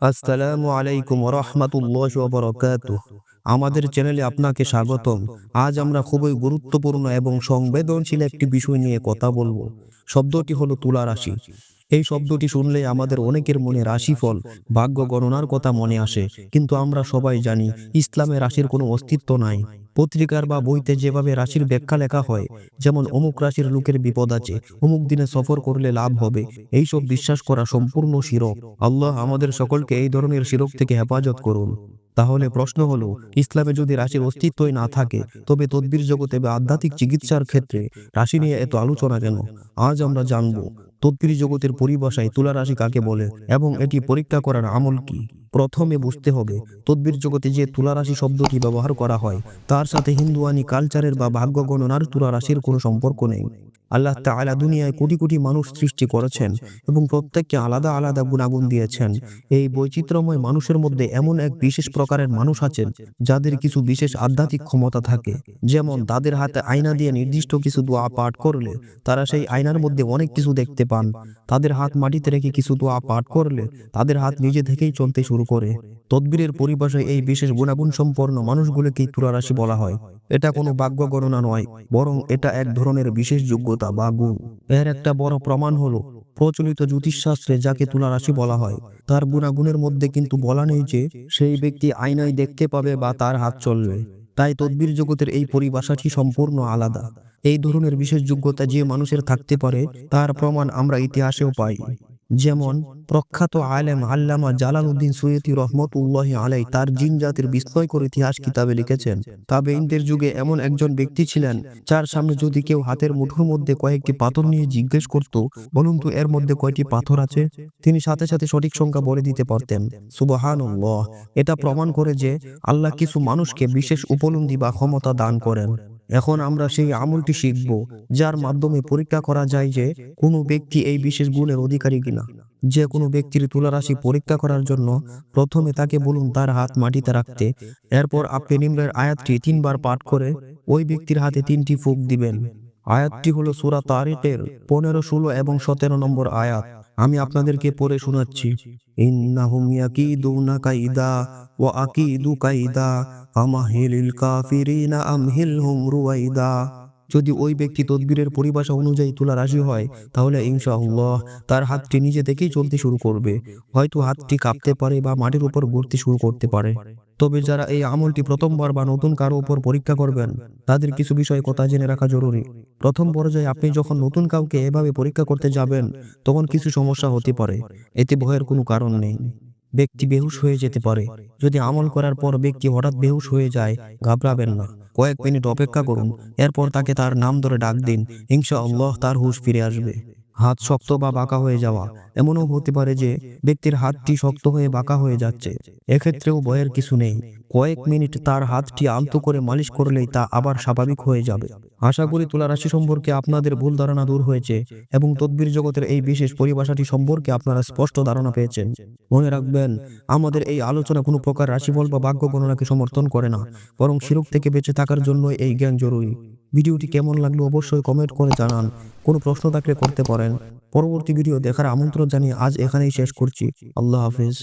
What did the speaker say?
আসসালামু আলাইকুম রহমতুল্লাহ বরকাত আমাদের চ্যানেলে আপনাকে স্বাগতম। আজ আমরা খুবই গুরুত্বপূর্ণ এবং সংবেদনশীল একটি বিষয় নিয়ে কথা বলব। শব্দটি হলো তুলা রাশি। এই শব্দটি শুনলে আমাদের অনেকের মনে রাশিফল, ভাগ্য গণনার কথা মনে আসে। কিন্তু আমরা সবাই জানি, ইসলামে রাশির কোনো অস্তিত্ব নাই। পত্রিকার বা বইতে যেভাবে রাশির ব্যাখ্যা লেখা হয়, যেমন অমুক রাশির লোকের বিপদ আছে, অমুক দিনে সফর করলে লাভ হবে, এইসব বিশ্বাস করা সম্পূর্ণ শিরক। আল্লাহ আমাদের সকলকে এই ধরনের শিরক থেকে হেফাজত করুন। তাহলে প্রশ্ন হলো, ইসলামে যদি রাশির অস্তিত্বই না থাকে, তবে তদ্বির জগতে বা আধ্যাত্মিক চিকিৎসার ক্ষেত্রে রাশি নিয়ে এত আলোচনা কেন? আজ আমরা জানব, তদ্বির জগতের পরিভাষায় তুলা রাশি কাকে বলে এবং এটি পরীক্ষা করার আমল কি? প্রথমে বুঝতে হবে, তদ্বির জগতে যে তুলারাশি শব্দটি ব্যবহার করা হয়, তার সাথে হিন্দুয়ানি কালচারের বা ভাগ্য গণনার তুলারাশির কোনো সম্পর্ক নেই। আল্লাহ তাআলা দুনিয়ায় কোটি কোটি মানুষ সৃষ্টি করেছেন এবং প্রত্যেককে আলাদা আলাদা গুণাগুণ দিয়েছেন। এই বৈচিত্র্যময় মানুষের মধ্যে এমন এক বিশেষ প্রকারের মানুষ আছেন যাদের কিছু বিশেষ আধ্যাত্মিক ক্ষমতা থাকে। যেমন তাদের হাতে আয়না দিয়ে নির্দিষ্ট কিছু দোয়া পাঠ করলে তারা সেই আয়নার মধ্যে অনেক কিছু দেখতে পান। তাদের হাত মাটিতে রেখে কিছু দোয়া পাঠ করলে তাদের হাত নিজে থেকেই চলতে শুরু করে। তদ্বিরের পরিভাষায় এই বিশেষ গুণাগুণ সম্পন্ন মানুষগুলোকেই তুলারাশি বলা হয়। এটা কোনো ভাগ্য গণনা নয়, বরং এটা এক ধরনের বিশেষ যোগ্যতা বা গুণ এর একটা বড় প্রমাণ হলো, প্রচলিত জ্যোতিষশাস্ত্রে যাকে তুলা রাশি বলা হয়, তার গুণাগুণের মধ্যে কিন্তু বলা নেই যে সেই ব্যক্তি আয়নায় দেখতে পাবে বা তার হাত চলবে। তাই তদ্বির জগতের এই পরিভাষাটি সম্পূর্ণ আলাদা। এই ধরনের বিশেষ যোগ্যতা যে মানুষের থাকতে পারে, তার প্রমাণ আমরা ইতিহাসেও পাই। যেমন প্রখ্যাত আলেম আল্লামা জালাল জালালউদ্দিন সৈয়দি রহমতুল্লাহ আলাই তার জিন জাতির বিস্ময়কর ইতিহাস কিতাবে লিখেছেন। তাবেইনদের যুগে এমন একজন ব্যক্তি ছিলেন যার সামনে যদি কেউ হাতের মুঠোর মধ্যে কয়েকটি পাথর নিয়ে জিজ্ঞেস করত বলুন তো এর মধ্যে কয়টি পাথর আছে? তিনি সাথে সাথে সঠিক সংখ্যা বলে দিতে পারতেন। সুবহানাল্লাহ। এটা প্রমাণ করে যে আল্লাহ কিছু মানুষকে বিশেষ উপলব্ধি বা ক্ষমতা দান করেন। এখন আমরা সেই আমলটি শিখব, যার মাধ্যমে পরীক্ষা করা যায় যে কোনো ব্যক্তি এই বিশেষ গুণের অধিকারী কিনা। যে কোনো ব্যক্তির তুলা রাশি পরীক্ষা করার জন্য প্রথমে তাকে বলুন তার হাত মাটিতে রাখতে। এরপর আপনি নিম্নের আয়াতটি তিনবার পাঠ করে ওই ব্যক্তির হাতে তিনটি ফুক দিবেন। আয়াতটি হলো সুরা তারিকের পনেরো, ষোলো এবং সতেরো নম্বর আয়াত। আমি আপনাদেরকে পড়ে শোনাচ্ছি। কাইদা ওয়া আকিদু কাইদা। আমাহিলিল রুয়াইদা যদি ওই ব্যক্তি তদবিরের পরিভাষা অনুযায়ী তুলা রাশি হয়, তাহলে ইনশাআল্লাহ তার হাতটি নিজে থেকেই চলতে শুরু করবে। হয়তো হাতটি কাঁপতে পারে বা মাটির উপর ঘুরতে শুরু করতে পারে। তবে যারা এই আমলটি প্রথমবার বা নতুন কারও উপর পরীক্ষা করবেন, তাদের কিছু বিষয় কথা জেনে রাখা জরুরি। প্রথম পর্যায়ে আপনি যখন নতুন কাউকে এভাবে পরীক্ষা করতে যাবেন, তখন কিছু সমস্যা হতে পারে। এতে ভয়ের কোনো কারণ নেই। ব্যক্তি বেহুশ হয়ে যেতে পারে। যদি আমল করার পর ব্যক্তি হঠাৎ বেহুশ হয়ে যায়, ঘাবড়াবেন না। কয়েক মিনিট অপেক্ষা করুন। এরপর তাকে তার নাম ধরে ডাক দিন। হিংসা আল্লাহ তার হুশ ফিরে আসবে। হাত শক্ত বা বাঁকা হয়ে যাওয়া। এমনও হতে পারে যে ব্যক্তির হাতটি শক্ত হয়ে বাঁকা হয়ে যাচ্ছে। এক্ষেত্রেও ভয়ের কিছু নেই। কয়েক মিনিট তার হাতটি আলতো করে মালিশ করলেই তা আবার স্বাভাবিক হয়ে যাবে। আশা করি তুলা রাশি সম্পর্কে আপনাদের ভুল ধারণা দূর হয়েছে এবং তদ্বির জগতের এই বিশেষ পরিভাষাটি সম্পর্কে আপনারা স্পষ্ট ধারণা পেয়েছেন। মনে রাখবেন, আমাদের এই আলোচনা কোনো প্রকার রাশিফল বা ভাগ্য গণনাকে সমর্থন করে না, বরং শিরক থেকে বেঁচে থাকার জন্য এই জ্ঞান জরুরি। ভিডিওটি কেমন লাগল অবশ্যই কমেন্ট করে জানান। কোনো প্রশ্ন থাকলে করতে পারেন। পরবর্তী ভিডিও দেখার আমন্ত্রণ জানিয়ে আজ এখানেই শেষ করছি। আল্লাহ হাফিজ।